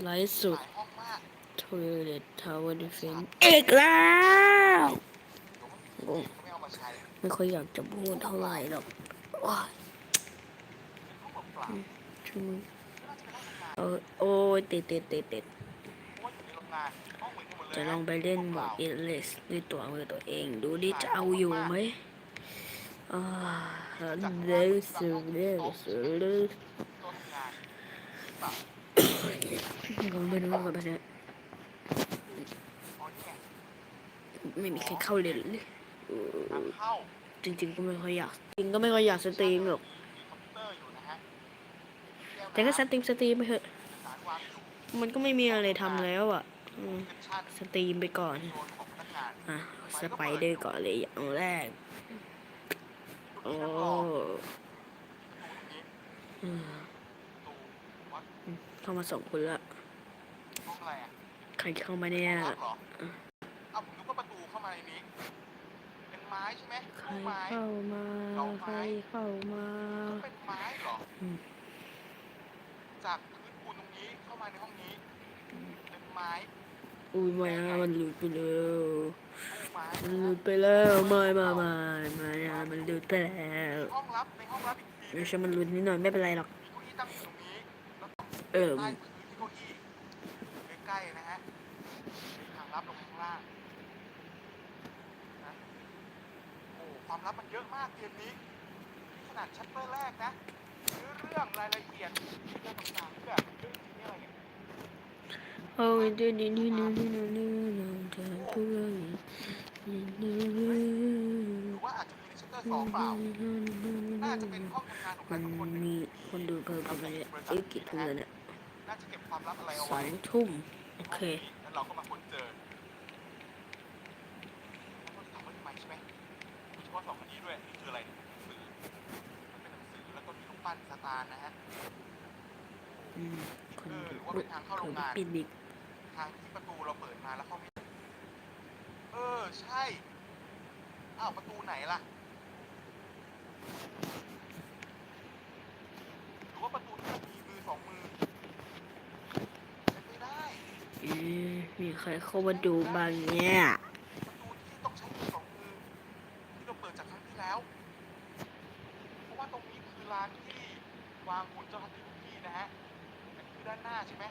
ไลฟ์สุดหลายห้องมากทวิเลตทาวเวอร์ดิเฟนอีกแล้วเดี๋ยวมันมีเขาไม่เอามาใช้ไม่ค่อยอยากจะพูดเท่าไหร่หรอกว้ายเป็นห้องเปล่าๆช่วยน่าจะเป็นห้องทำงานเออโอ้ยติดติดติดติดเพราะว่าอยู่ในโรงงานห้องเหมือนกันหมดเลยจะลองไปเล่นหมดอิเลสด้วยตัวมือตัวเอง ดูดิจะเอาอยู่ไหมอ่าเดยวสูเดยวสูเดยว ตัวทำงานเปล่า ลองไปดูกันไปเนี่ยอ๋อนี่ไงไม่มีใครเข้าเลยเลยเออทางเข้าจริง ๆ ก็ไม่ค่อยอยาก จริงก็ไม่ค่อยอยากสตรีมหรอกมีคอมพิวเตอร์อยู่นะฮะแต่ก็สตรีมสตรีมไปเถอะเอกสารวางอยู่มันก็ไม่มีอะไรทำแล้วอะอืมเซ็นชั่นสตรีมไปก่อนโซนของพนักงานอะ สไปเดอร์ก่อนเลยอย่างแรก โอ้ดูนี่นั่งรอประตูตรงนี้อืมประตูวัดเข้ามาส่งคุณละห้ องอะไรอะใครเข้ามาเนี่ยห้องรับเหรอเอ้าผมนึกว่าประตูเข้ามาในนี้ เป็นไม้ใช่ไหมใครตู้ไม้ เข้ามาใครเข้ามาก็เป็นไม้เหรออม จากพื้นปูนตรงนี้เข้ามาในห้องนี้ เป็นไม้อุ้ยไม่นะมันหลุดไปแล้วตู้ไม้มันหลุดไปแล้วไม่ไม่ไม่ไม่นะมันหลุดไปแล้วห้องลับในห้องลับอีกทีหไม่นึงใช่มันหลุดนิดหน่อยไม่เป็นไรหรอกมีเก้าอี้ตั้งอยู่ตรงนี้แล้วตรงเออ ใต้พื้นที่เก้าอี้ใกล้ๆนะฮะทางลับลงไปข้างล่างนะโอ้ความลับมันเยอะมากเกมนี้นี่ขนาดชัปเตอร์แรกนะเนื้อเรื่องรายละเอียดเรื่องต่างๆที่แบบเรื่องนี้อะไรเนี่ยโอ้ยดูนี่นี่นี่นี่นี่นี่นี่จะเพื่อนนี่นี่นี่หรือว่าอาจจะมีในชัปเตอร์สองเปล่าน่าจะเป็นห้องทำงานของใครมันสักคนหนึ่งมีคนดูเพิ่มเข้าไปเนี่ยเอ้ยกี่ทุ่มแล้วเนี่ยน่าจะเก็บความลับอะไรเอาสอไว้งทุ่มโอเคแล้วเราก็มาค้นเจอ ปปั้นซาตานนะฮะอืมคนเออดูหรือว่าเปิเป็นทางเข้าโรงดงานปิดอีกทางที่ประตูเราเปิดมาแล้วเข้าไม่ได้เออ ใช่อ้าวประตูไหนล่ะหรือว่าประตูที่มันมีมือสองมือเป็นไม่ได้เอ๊ะมีใครเข้ามาดูบ้างเนี่ย ประตูที่ต้องใช้มือสองมือที่เราเปิดจากครั้งที่แล้ว เพราะว่าตรงนี้คือลานที่วางหุ่นเจ้าทัพทิมที่นะฮะอันนี้คือด้านหน้าใช่ไหม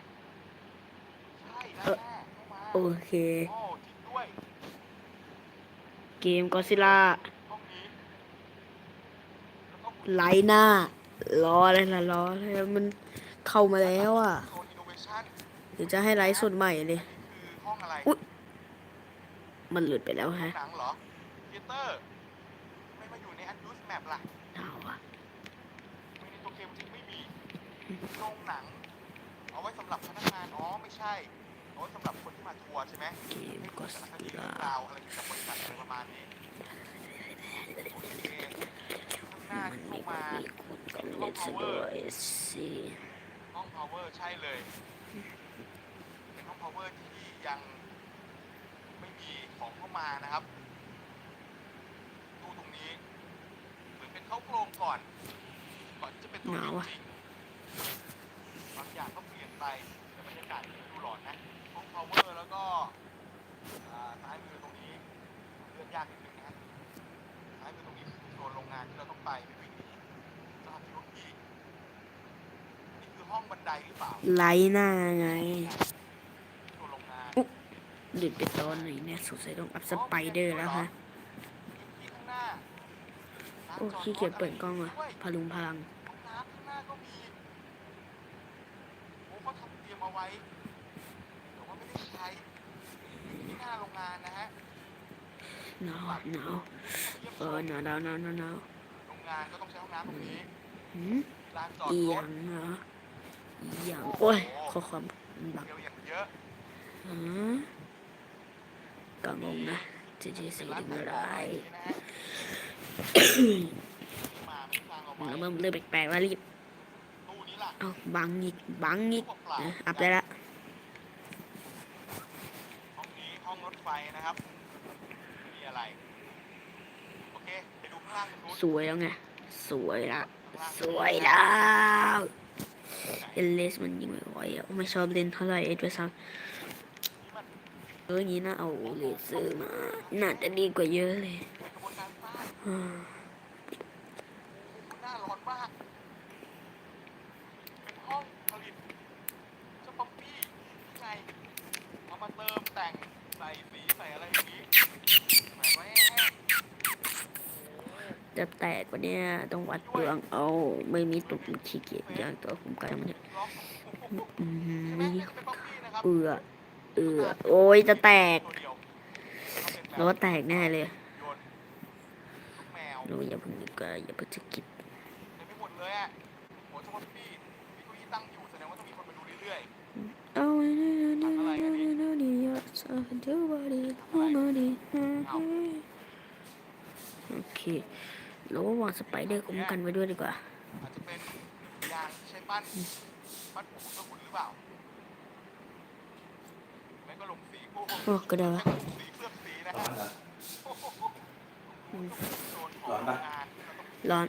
ใช่ด้านหน้าเข้ามา โอ เคโอ้จริงด้วยเกมก็ซิล่าห้องนี้แล้วก็หุ่นไลน์หน้ารออะไรล่ะรออะไรมันเข้ามาแล้วอะโซนอินโนเวชั่นเดี๋ยวจะให้ไลฟ์สดใหม่เลยคือห้องอะไรอุ๊ยมันหลุดไปแล้วห้อฮะงหนังเหรอเทเตอร์ไม่มาอยู่ในอันยูสแมปล่ะเอาอะไม่ในตัวเกมจริงไม่มีโรงหนัง เอาไว้สำหรับพนักงาน อ๋อ ไม่ใช่ เอาไว้สำหรับคนที่มาทัวร์ใช่ไหมเกมให้ก็ดูซิสารคดีล่าเรื่องราวอะไรเกี่ยวกับบริษัทอะไรประมาณนี้โอเคข้างหน้ามันที่มีเข้าคนมามีคนกันเล่นซะด้วยสิห้อง power ใช่เลยเป็นห้อง power ที่ยังไม่มีของเข้ามานะครับตู้ตรงนี้เหมือนเป็นเข้าโครงก่อน ก่อนที่จะเป็นตัวหนาวจอะริงบางอย่างก็เปลี่ยนไป ห้อง power แล้วก็อ่าซ้ายมือตรงนี้เลือกยากนิดนึงนะฮะซ้ายมือตรงนี้คือโซนโรงงานที่เราต้องไปไปวิ่งหนีสถานที่รถผีนี่คือห้องบันไดหรือเปล่าไลน์หน้าไงตัวโรงงานหลุดไปตอนไหนเนี่ยสงสัยต้องอัพสไปเดอร์แล้วฮะที่ข้างหน้าโอ้ขี้เกียจเปิดกล้องอะพลุงพลังห้องน้ำข้างหน้าก็มีโอ้เขาทำเตรียมเอาไว้แต่ว่าไม่ได้ใช้ที่ห น้าโรงงานนะฮะหนาวหนาวเออหนาวหนาวหนาวหนาวหนาวโรงงานก็ต้องใช้ห้องน้ำตรงนี้หืมลานจอดอีหรยัถงเหรออีหยังโอ้ยข้อความบักเดียวอย่างเยอะฮะก็งงนะจะจะเป็สื่นอร้านถึงขายอะไรของนะฮะมาไม่ฟังเอาไว้แล้วมันเริ่มแปลกๆแล้วรีบตู้นี้ล่ะเอาบังอีกบังอีก ตู้เปล่านะๆอัพได้ละ ห้องนี้ห้องรถไฟนะครับ มีอะไร โอเค ไปดูข้างล่างกันนู้น สวยแล้วไง สวยละ สวยแล้วเอเลสมันยิงไม่ไหวอะไม่ชอบเล่นเท่าไหร่เอสไปซังนี่มันเอออย่างนี้นะเอาเลเซอร์มา น่าจะดีกว่าเยอะเลย เป็นกระบวนการสร้าง อ่า หน้าร้อนมาก เป็นห้องผลิตเจ้าป๊อปปี้ข้างในเอามาเติมแต่งใส่สีใส่อะไรอย่างนี้แหวนไว้ให้แห้ง จะแตกกว่าเนี้ยต้องวัดเปลืองเอา ไม่มีตุ่มขี้เกียจอย่างตัวผมกันเนี่ยล็อกอืมใช่ไหมไม่นี่คือเป็นป๊อปปี้นะครับเอือเอือโอ้ยจะแตกตัวเดียวเอาเป็นแบบแล้วว่าแตกแน่เลยโยนลูกแมวเราอย่าเพิ่งดีกว่าอย่าเพิ่งจะกิบเต็มไปหมดเลยอะโหเจ้าป๊อปปี้มีเก้าอี้ตั้งอยู่แสดงว่าต้องมีคนมาดูเรื่อยเอาไว้นะนะนะนะนะนะอย่าสะเดี๋ยววันนี้วันนี้โอเค เราว่าวางสไปเดอร์คุ้มกันไว้ด้วยดีกว่าๆอาจจะเป็นยางที่ใช้ปั้นปั้นผมก็คุณหรือเปล่าไม่ก็ลงสีโอ้โหโอ้ก็ได้วะใช้ลงสีเคลือบสีนะร้อฮะนเหรอโอ้โหโซนของร้อนปะโรงงานที่เราต้องร้อน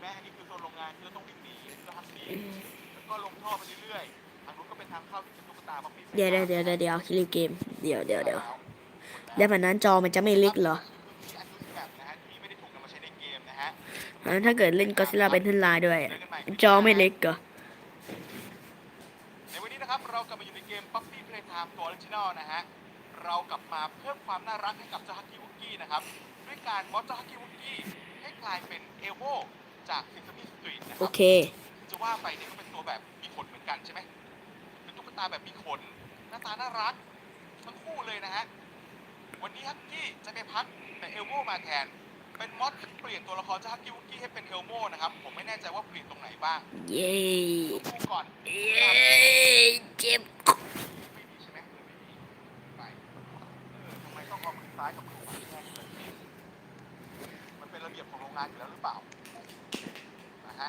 แม่อันนี้คือโซนโรงงานที่เราต้องวิ่งหนีเราทำหนีแล้วก็ลงท่อไปเรื่อยๆทางนู้นก็เป็นทางเข้าที่เป็นตุ๊กตาป๊อปปี้เดี๋ยวเดี๋ยวเดี๋ยวเดี๋ยวเดี๋ยวคิริเกม เดี๋ยวเดี๋ยวเดี๋ยวแล้วแบบนั้นจอมันจะไม่เล็กเหรอ ถ้าเกิดเล่นก็ซิล่าเป็นทันลายด้วยอะจอไม่เล็กเหรอในวันนี้นะครับเรากลับมาอยู่ในเกม Puppy Playtime ตัวออริจินอลนะฮะ เรากลับมาเพิ่มความน่ารักให้กับเจ้าฮักกี้วุกกี้นะครับ ด้วยการมอดเจ้าฮักกี้วุกกี้ให้กลายเป็นเอลโบจาก Sesame Street นะคโอรับเค จะว่าไปเนี่ยก็เป็นตัวแบบมีขนเหมือนกันใช่ไหมเป็นตุ๊กตาแบบมีขนหน้าตาน่ารักทั้งคู่เลยนะฮะวันนี้ฮักกี้จะไปพักแต่เอลโบมาแทน เป็นมอดที่เปลี่ยนตัวละครเจ้าฮักกี้วุกกี้ให้เป็นเอลโบนะครับ ผมไม่แน่ใจว่าเปลี่ยนตรงไหนบ้างเย้ดูก่อนเย้เจ็บไม่มีใช่ไหมเออไม่มีไปเออทำไมต้องเอามือซ้ายกับมือขวาแยกกันเลยมันเป็นระเบียบของโรงงานอยู่แล้วหรือเปล่านะฮะ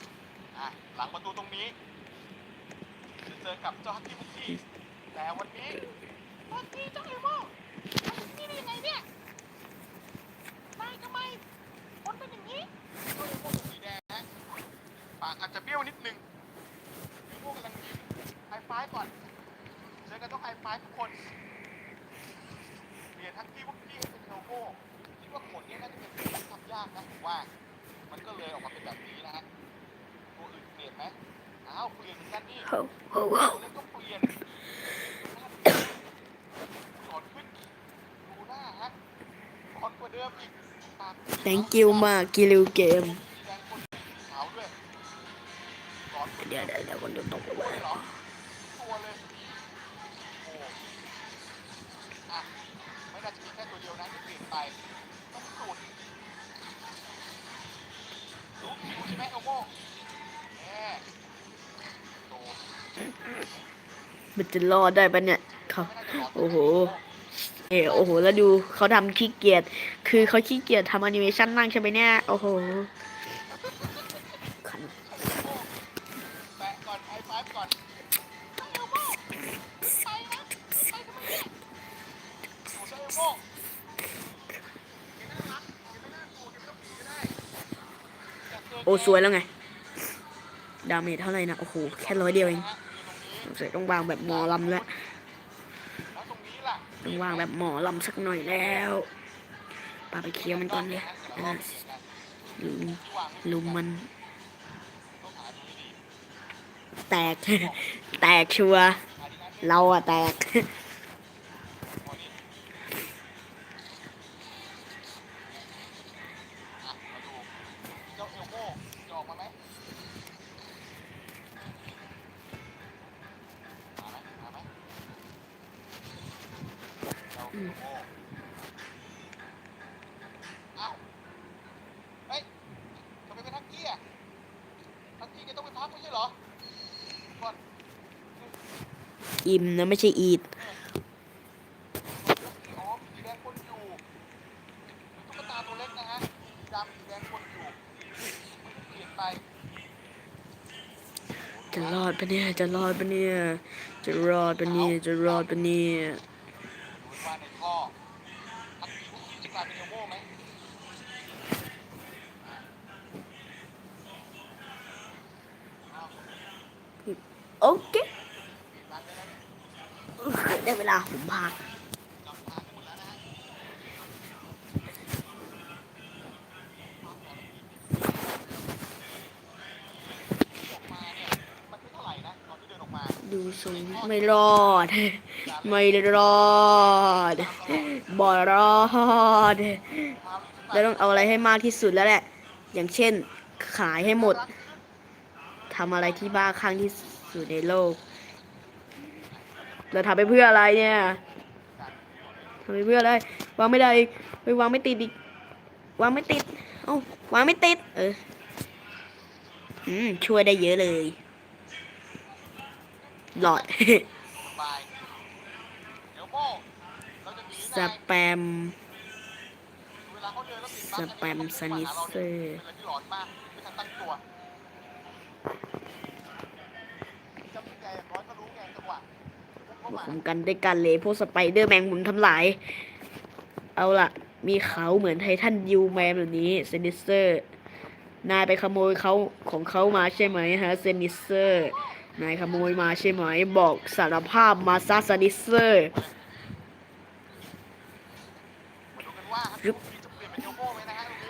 อ้าวเปลี่ยนเหมือนกันนี่โอ้โหตัวเล็กก็เปลี่ยนหลอนขึ้นดูหน้าฮะอ่อนกว่าเดิมอีกปาก thank you มากกิริวเกมแดงคนขาวด้วยหลอนขึ้นเดี๋ยวเดี๋ยวเดี๋ยวคนจ มันจะรอดได้ปะเนี่ยเขาโอ้โหเออโอ้โห แล้วดูเขาทำขี้เกียจ คือเขาขี้เกียจทำแอนิเมชันนั่งใช่ไหมเนี่ย โอ้โหขันแปะก่อนไอไฟฟ์ก่อนเอลโอ้เจ้าเอลโม่แกน่ารักแกไม่น่ากลัวแกไม่ต้องผีก็ได้อยากเจโอ้ สวยแล้วไง ดาเมจเท่าไหร่นะ โอ้โห แค่ร้อยเดียวเอง นะฮะอยู่ตรงนี้สงสัยต้องวางแบบหมอลำแล้วแล้วตรงนี้ล่ะต้องวางแบบหมอลำสักหน่อยแล้วปาไปเคลียร์มันก่อนเลยลุมลุมมัน แตก แตกชัว เราอะแตกออกมาไหมมาไหมมาไหมเจ้าเอลโม่เอ้าเฮ้ยทำไมเป็นทักกี้อะทักกี้แกต้องไปพักไม่ใช่เหรอก่อน อิ่มนะไม่ใช่อีด อ๋อมีสีแดงคนอยู่เป็นตุ๊กตาตัวเล็กนะฮะมีสีดำสีแดงคนอ ยู่มันเปลี่ยนไปจะรอดปะเนี่ย จะรอดปะเนี่ย จะรอดปะเนี่ย จะรอดปะเนี่ยดูว่าในท่อทักทีพวกนี้จะกลายเป็นเอลโม่ไหมอ้าวโอเค ปิดร้านได้แล้วเนี่ย ได้เวลาผมพากกลับทางกันหมดแล้วนะฮะออกมาเนี่ยมันไม่เท่าไหร่นะตอนที่เดินออกมาดูทรงไม่รอด ไม่รอดบอรอดเราต้องเอาอะไรให้มากที่สุดแล้วแหละ อย่างเช่น ขายให้หมดทำอะไรที่บ้าคลั่งที่สุดในโลก เราทำไปเพื่ออะไรเนี่ยทำไปเพื่ออะไรวางไม่ได้อีกไปวางไม่ติดอีกวางไม่ติดเอ้าวางไม่ติด เอออืมช่วยได้เยอะเลยหลอดสบายเดี๋ยวโม่เราจะหนีสแปมเวลาเขาเดินแล้วติดสแปมสนิเซอร์ เป็นอะไรที่หลอนมากไม่ทันตั้งตัวจำใจร้อยก็รู้ไงจังหวะ เข้ามาผมกันด้วยกันเลยพวกสไปเดอร์แมงมุมทำลาย เอาล่ะ มีเขาเหมือนไททันยูแมนแบบนี้เซนิเซอร์ นายไปขโมยเขาของเขามาใช่ไหมฮะเซนิเซอร์ นายขโมยมาใช่ไหม บอกสารภาพมาซาเซนิเซอร์รึบไหมนะฮะตรงนี้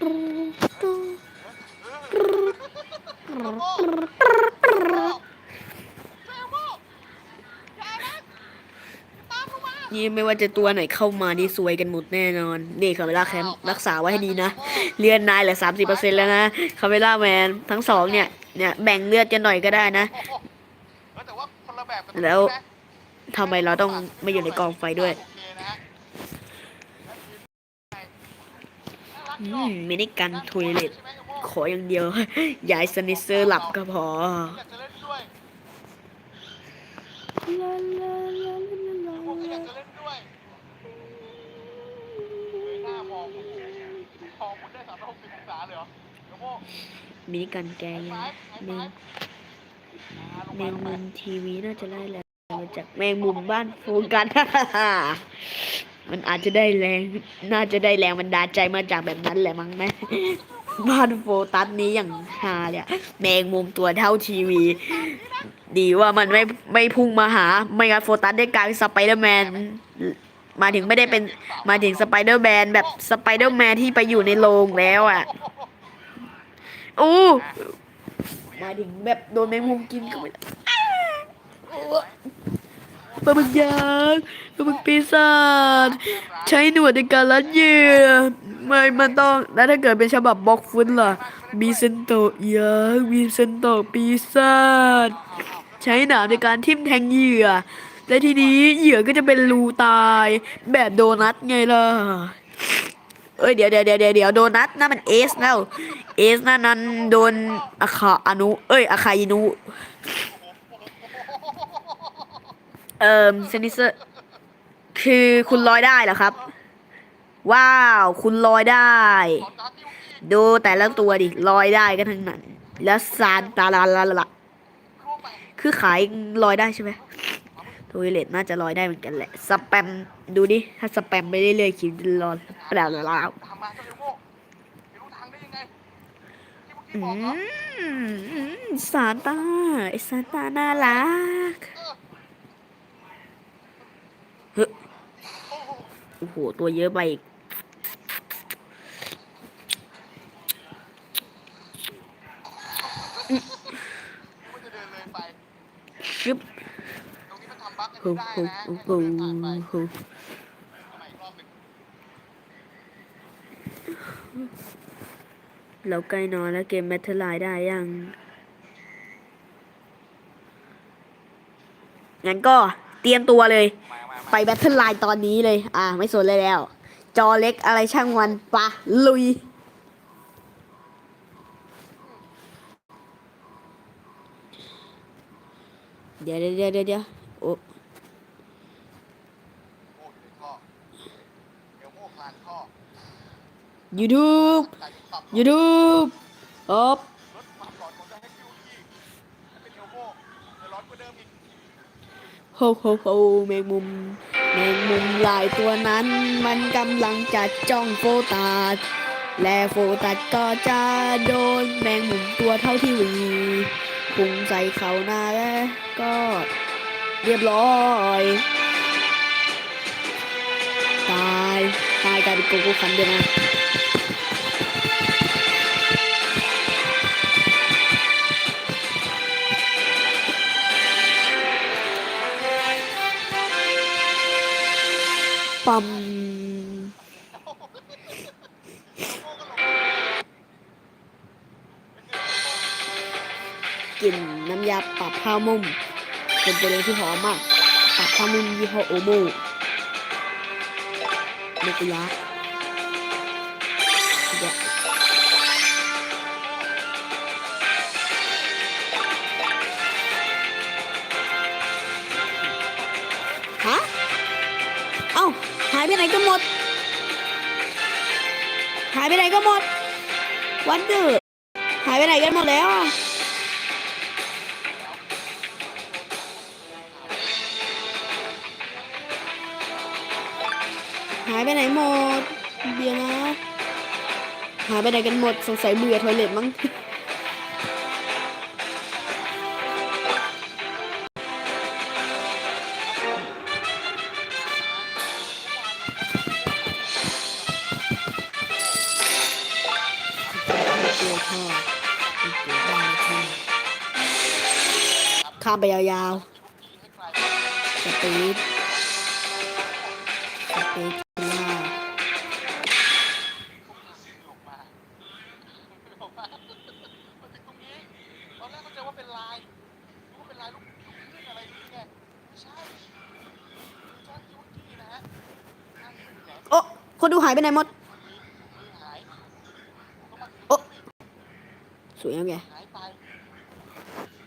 เดิ นี่ไม่ว่าจะตัวไหนเข้ามานี่สวยกันหมดแน่นอน นี่คาเมล่าแคมรักษาไว้ให้ดีนะ เลือดนายเหลือสามสิบเปอร์เซ็นแล้วนะคาเมล่าแมนทั้งสองเนี่ยเนี่ยแบ่งเลือดกันหน่อยก็ได้นะ แล้วทำไมเราต้องไม่อยู่ในกองไฟด้วยอเนะฮะอืมมินิกันทอยเลต ขออย่างเดียว ยายสนิเซอร์หลับก็พออยากจะเล่นด้วยผมก็อยากจะเล่นด้วยเงยหน้ามองโอ้โหมองคุณได้สามร้อยหกสิบองศาเลยเหรอเดี๋ยวโม่มินิกันแกงแมงแมงมุมทีวีน่าจะได้แรงมาจากแมงมุมบ้านโฟกันมันอาจจะได้แรง น่าจะได้แรงบันดาลใจมาจากแบบนั้นแหละมั้งนะ บ้านโฟตัสนี้อย่างฮาเลยะแมงมุมตัวเท่าทีวี ดีว่ามันไม่ไม่พุ่งมาหา ไม่งั้นโฟตัสได้กลายเป็นสไปเดอร์แมนมาถึงไม่ได้เป็นมาถึงสไปเดอร์แมนแบบสไปเดอร์แมนที่ไปอยู่ในโรงแล้วอะอู้มาถึงแบบโดนแมงมุมกินก็ไม่ได้ปลาบึกยักษ์ปลาบึกปีศาจใช้หนวดในการลัดเหยื่อ ไม่มันต้องแล้วถ้าเกิดเป็นฉบับบล็อกฟุตล่ะมีเซนโตยักษ์มีเซนโตปีศาจใช้หนามในการทิ่มแทงเหยื่อ และทีนี้เหยื่อก็จะเป็นรูตายแบบโดนัทไงล่ะเอ้ยเดี๋ยวเดี๋ยวเดี๋ยวเดี๋ยวโดนัทนั่นมันเอสแล้วเอสนั่นนั้นโดนอาคาอนุ เอ้ยอาคาอินุเอ่อเซนิเซอร์คือคุณลอยได้เหรอครับ ว้าว คุณลอยได้ ดูแต่ละตัวดิลอยได้กันทั้งนั้น แล้วซานตาลาลาลาร่วงไปคือขายลอยได้ใช่ไหมทวิเลตน่าจะลอยได้เหมือนกันแหละ สแปม ดูดิ ถ้าสแปมไปเรื่อยๆคิวจะลอยเปล่าเปล่าตามมาเจ้าเอลาอืมซานตาไอซานตาน่ารักเฮ้ยโอ้โหโอ้โห ตัวเยอะไปอีก มันจะเดินเลยไป ชึบตรงนี้มันทำบั๊กกันโอ้ไม่ได้โหนะโอ้ให้โหคนเดินผ่านไปโอ้โหทำไมอีกรอบหนึ่งเราใกล้นอนแล้วเกมแมทเทอร์ไลน์ได้ยัง งั้นก็เตรียมตัวเลย มามามาไปแบทเทิลไลน์ตอนนี้เลย อ่า ไม่สนเลยแล้ว จอเล็กอะไรช่างวันปะลุย เดี๋ยวเดี๋ยวเดี๋ยวเดี๋ยวโอ้โอ้อยู่ในท่อเอลโม่คลานท่อยูทูบแต่ที่ขับยูทูบอ๊บลดความร้อนของการให้คิวที่ให้เป็นเอลโบแต่ร้อนกว่าเดิมอีกโฮโฮโฮแมงมุมแมงมุมหลายตัวนั้น มันกำลังจะจ้องโฟตัสและโฟตัสก็จะโดนแมงมุมตัวเท่าที่หวี พุงใส่เขาหน้าแล้วก็เรียบร้อยตายตายกลายเป็นโกโก้คันเดียวนะปั๊ม ยาปรับผ้ามุม เป็นตัวเองที่หอมมากปรับผ้ามุมยี่ห้อโอโมโมกุระเดี๋ยวฮะ เอ้า หายไปไหนกันหมด หายไปไหนกันหมด วันเดอร์หายไปไหนกันหมดแล้วอะายไปไหนหมดเดียนะ หายไปไหนกันหมด สงสัยเบื่อทอยเล็ตมั้งข้ามไปยาวๆสปีดสปีดล่า หลงมาหลงมามาถึงตรงนี้ ตอนแรกเข้าใจว่าเป็นลายรู้ว่าเป็นลายลูกลูกคลื่นอะไรนี่ไงไม่ใช่จอร์จิวกี้นะฮะข้างขึ้นแหลม โอ้คนดูหาย ไปไหนหมดมือหายต้องมาโอ๊ะสวยยังไง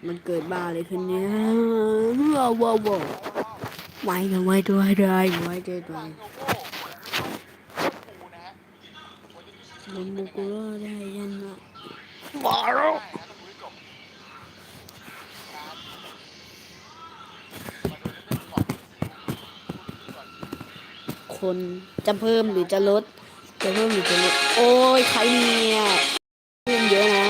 มันเกิดบ้าอะไรขึ้นนี้ว้าวว้าวไว้นะไว้ตัวได้ไว้ตัวได้วางโลโก้วันนี้ที่มันมุกุระได้ยันนะว้าวได้นะต้องดูให้จบการมาดูเล่นก่อนก่อน คนจะเพิ่มหรือจะลด จะเพิ่มหรือจะลด โอ้ยใครเนี่ยเพิ่มเยอะนะ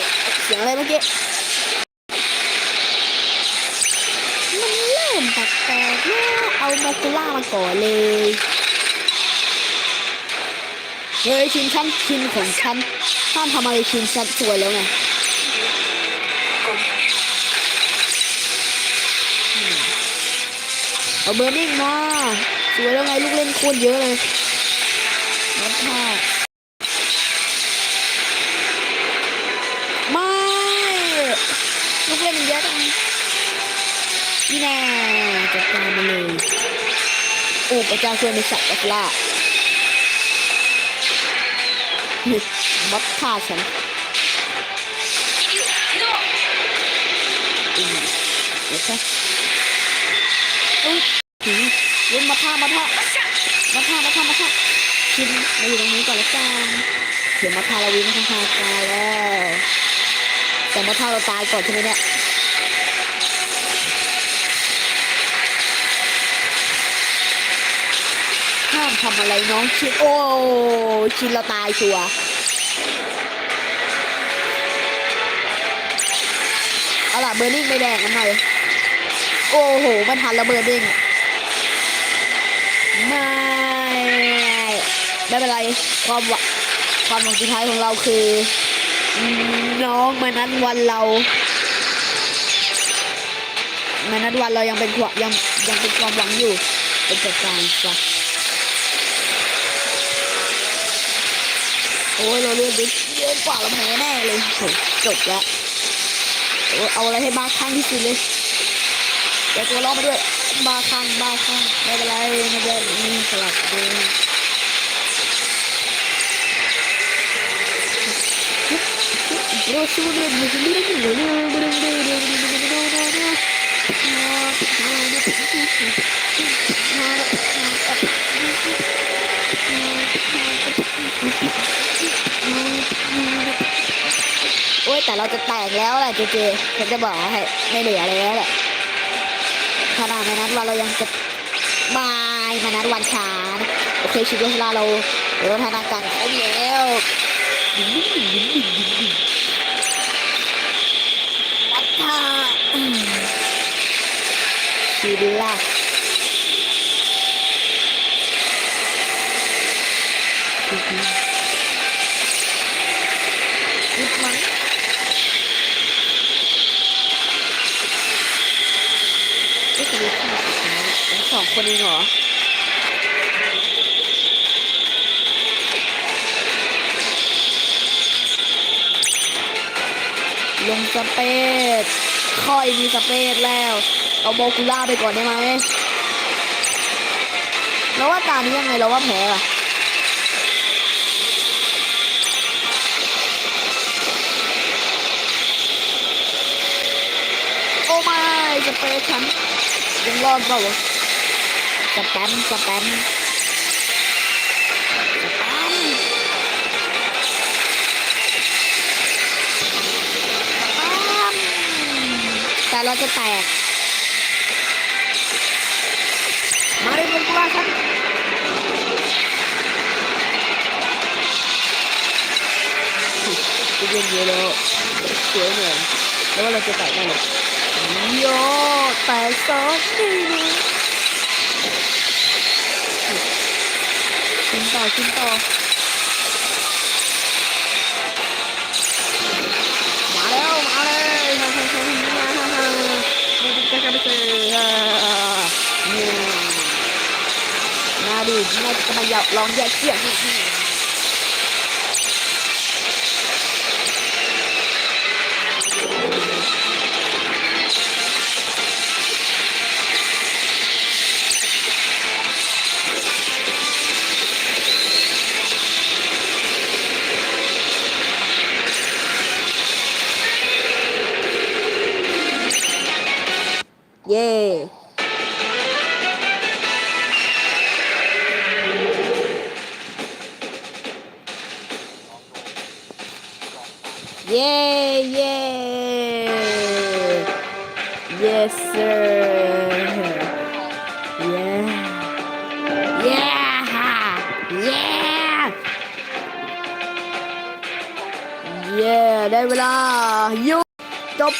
ยเสียงอะไรเมื่อกี้ มันเริ่มแปลกๆนะเอา มาคุล่ามาก่อนเลยเฮ้ยชินชั้นชินของฉันห้ามทำอะไรชินฉันสวยแล้วไงเอาเบอร์นิ่งมาสวยแล้วไงลูกเล่นโคตรเยอะเลยนัดท่าไม่ ลูกเล่นมันเยอะจัง นี่แน่จัดการมาเลย โอ้พระเจ้าช่วยไม่สัตว์กับล่านี่บัดฆ่าฉันอืมเดี๋ยวค่ะอุ้ยถึงยิงมาท่ามาท่ามาท่ามาท่ามาท่าชินมาอยู่ตรงนี้ก่อนละกันเดี๋ยวมาท่าเราวิ่งข้างๆตายแล้วแต่มาท่าเราตายก่อนใช่ไหมเนี่ย ห้าม ทำอะไรน้องชินโอ้ชินเราตายชัวเอาล่ะเบอร์นิ่งไปแดงกันหน่อยโอ้โหไม่ทันแล้วเบอร์นิ่งไม่ไม่เป็นไรความหวังความหวังสุดท้ายของเราคือ น้องมานัดวันเรามานัดวันเรายังเป็นความยังยังเป็นความหวังอยู่เป็นจัดการซะ โอ้ยเราเลือดเยอะกว่าเราแพ้แน่เลยจบแล้วเอาอะไรให้บ้าคลั่งที่สุดเลยแต่ตัวล้อมาด้วยบ้าคลั่งบ้าคลั่งไม่เป็นไรไม่เป็นไรฉสลับเลยเราสู้เรื่องนี้เรื่องนี้เรื่องนี้เรื่องนี้เรื่องนี้เรื่องนี้เรื่องนี้ โอ้ยแต่เราจะแตกแล้วแหละเจเจฉันจะบอกให้ไม่เหลือแล้วแหละขนาดนั้นว่าเรายังจะบายมานัดวันช้าโอเคชีวิตเราเราเดี๋ยวทางการเขาแล้ววัดท่าอืมชีวิตล่ะคิดมั้งไม่เคยดูที่สุดท้ายแล้วสอง คนเองเหรอลงสเปซค่อยมีสเปซแล้ว เอาโบกูล่าไปก่อนได้ไหมแล้วว่าตานี้ยังไงเราว่าแพ้อะโอ้ไม่สเปซฉันยังรอดเปล่าวะ สแปมสแปมสแปมแต่เราจะแตก มาเลยเป็นกล้าครับเย็นเยอะแล้วสวยเหมือนแล้วเราจะแตกได้เลยโยแตกสองนี่นะ่อกินต่อ มาแล้ว มาเลยทางทางทางมางทางดูดิรันไปเจอมาดูมาจะพยายามลองแยกเสียงดู